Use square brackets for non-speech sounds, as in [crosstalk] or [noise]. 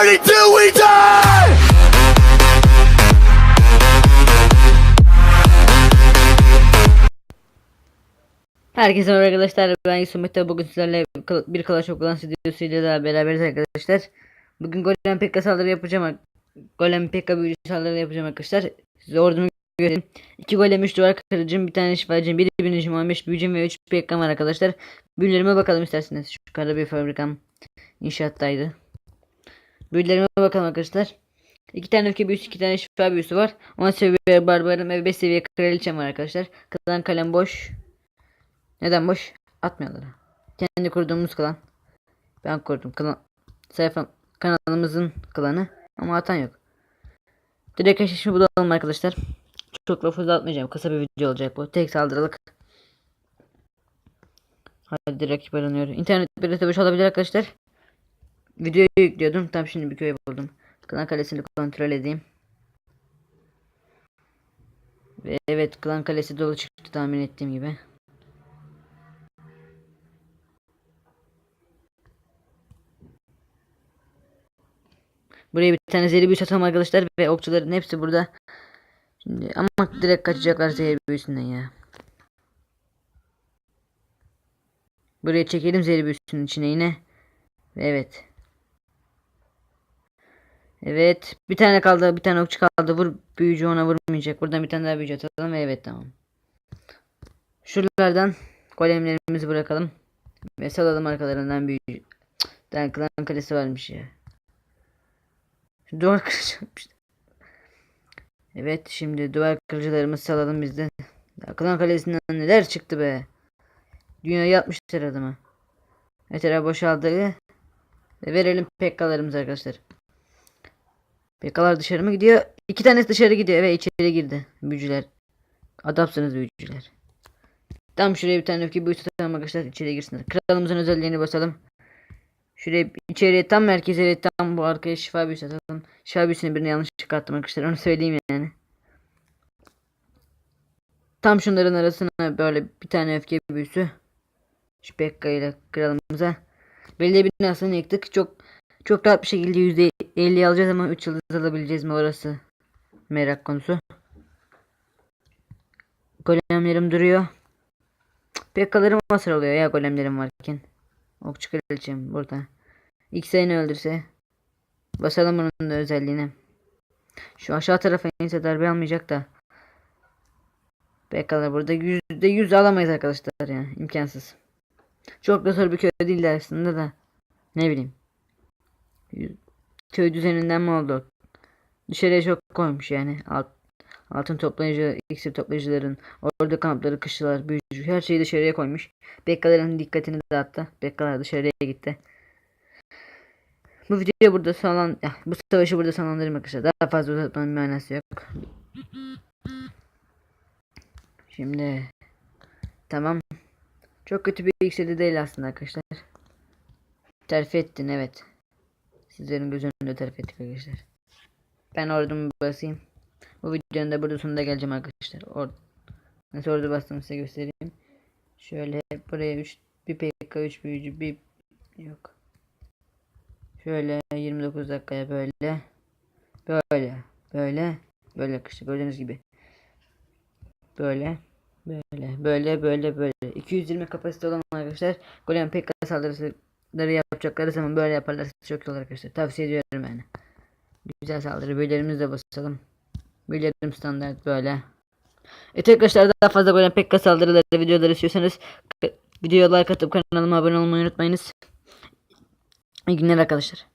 party till we die! Herkese merhaba arkadaşlar. Ben Yusuf Mete. Bugün sizlerle bir Clash of Clans videosuyla daha beraberiz arkadaşlar. Bugün Golem Pekka saldırı yapacağım. Golem Pekka büyücü saldırı yapacağım arkadaşlar. Size ordumu göstereyim. 2 golem 3 duvar kırıcım, bir tane şifacım, 1 binicim, 15 büyücüm ve 3 Pekka'm var arkadaşlar. Büyülerime bakalım isterseniz. Şu yukarıda bir fabrikam inşaattaydı. Büyülerime bakalım arkadaşlar. 2 tane öfke büyüsü, 2 tane şifa büyüsü var. 10 seviye barbarım ve 5 seviye kraliçem var arkadaşlar. Klan kalem boş. Neden boş? Atmıyorlar. Kendi kurduğumuz klan. Ben kurdum. Klan, sayfam, kanalımızın klanı. Ama atan yok. Direkt eşleşme bulalım arkadaşlar. Çok lafı uzatmayacağım. Kısa bir video olacak bu. Tek saldırılık. Hadi direkt aranıyor. İnternet birisi boş olabilir arkadaşlar. Videoyu yüklüyordum. Tam şimdi bir köy buldum. Klan kalesini kontrol edeyim. Ve evet klan kalesi dolu çıktı tahmin ettiğim gibi. Buraya bir tane zehri büyü satalım arkadaşlar ve okçuların hepsi burada. Şimdi ama direkt kaçacaklar zehir büyüsünden ya. Buraya çekelim zehir büyüsünün içine yine. Ve Evet. Evet. Bir tane kaldı. Bir tane okçu kaldı. Vur büyücü ona vurmayacak. Buradan bir tane daha büyücü atalım ve evet tamam. Şuralardan golemlerimizi bırakalım. Ve salalım arkalarından büyücü. Tane klan kalesi varmış ya. Duvar [laughs] kıracakmış. Evet şimdi duvar kırıcılarımızı salalım biz de. Klan kalesinden neler çıktı be. Dünyayı yapmışlar adama. Etera boşaldı. Ve verelim pekkalarımızı arkadaşlar. Pekkalar dışarı mı gidiyor? İki tanesi dışarı gidiyor ve içeri girdi. Büyücüler. Adapsınız büyücüler. Tam şuraya bir tane öfke büyüsü tutalım arkadaşlar. içeri girsinler. Kralımızın özelliğini basalım. Şuraya içeriye tam merkeze tam bu arkaya şifa büyüsü atalım. Şifa büyüsünü birine yanlış çıkarttım arkadaşlar. Onu söyleyeyim yani. Tam şunların arasına böyle bir tane öfke büyüsü. Şu Pekka ile kralımıza. Belediye binasını yıktık. Çok çok rahat bir şekilde %50 alacağız ama 3 yıldız alabileceğiz mi orası? Merak konusu. Golemlerim duruyor. Pekka'larım hasar oluyor ya golemlerim varken. Okçu kraliçem burada. X seni öldürse. Basalım bunun da özelliğine. Şu aşağı tarafa inse darbe almayacak da. Pekala burada yüzde yüz alamayız arkadaşlar yani imkansız. Çok da zor bir köy değil de aslında da. Ne bileyim. Köy düzeninden mi oldu? Dışarıya çok koymuş yani. Alt, altın toplayıcı, iksir toplayıcıların, orada kampları, kışlalar, büyücü her şeyi dışarıya koymuş. Bekkaların dikkatini dağıttı. Bekkalar dışarıya gitti. Bu videoyu burada sonlan bu savaşı burada sonlandırayım arkadaşlar. Daha fazla uzatmanın bir manası yok. Şimdi tamam. Çok kötü bir yükseldi değil aslında arkadaşlar. Terfi ettin evet. Sizlerin göz önünde terfi ettik arkadaşlar. Ben ordumu basayım. Bu videonun da burada sonunda geleceğim arkadaşlar. Or Nasıl ordu bastığımı size göstereyim. Şöyle buraya 3 bir PK 3 büyücü bir yok. Şöyle 29 dakikaya böyle böyle böyle böyle arkadaşlar gördüğünüz gibi böyle böyle böyle böyle böyle 220 kapasite olan arkadaşlar golem PK saldırıları yapacakları zaman böyle yaparlarsa çok iyi olur arkadaşlar. Tavsiye ediyorum yani. Güzel saldırı. Büyülerimizi de basalım. Büyülerim standart böyle. Evet arkadaşlar daha fazla golem PK saldırıları videoları istiyorsanız videoya like atıp kanalıma abone olmayı unutmayınız. İyi günler arkadaşlar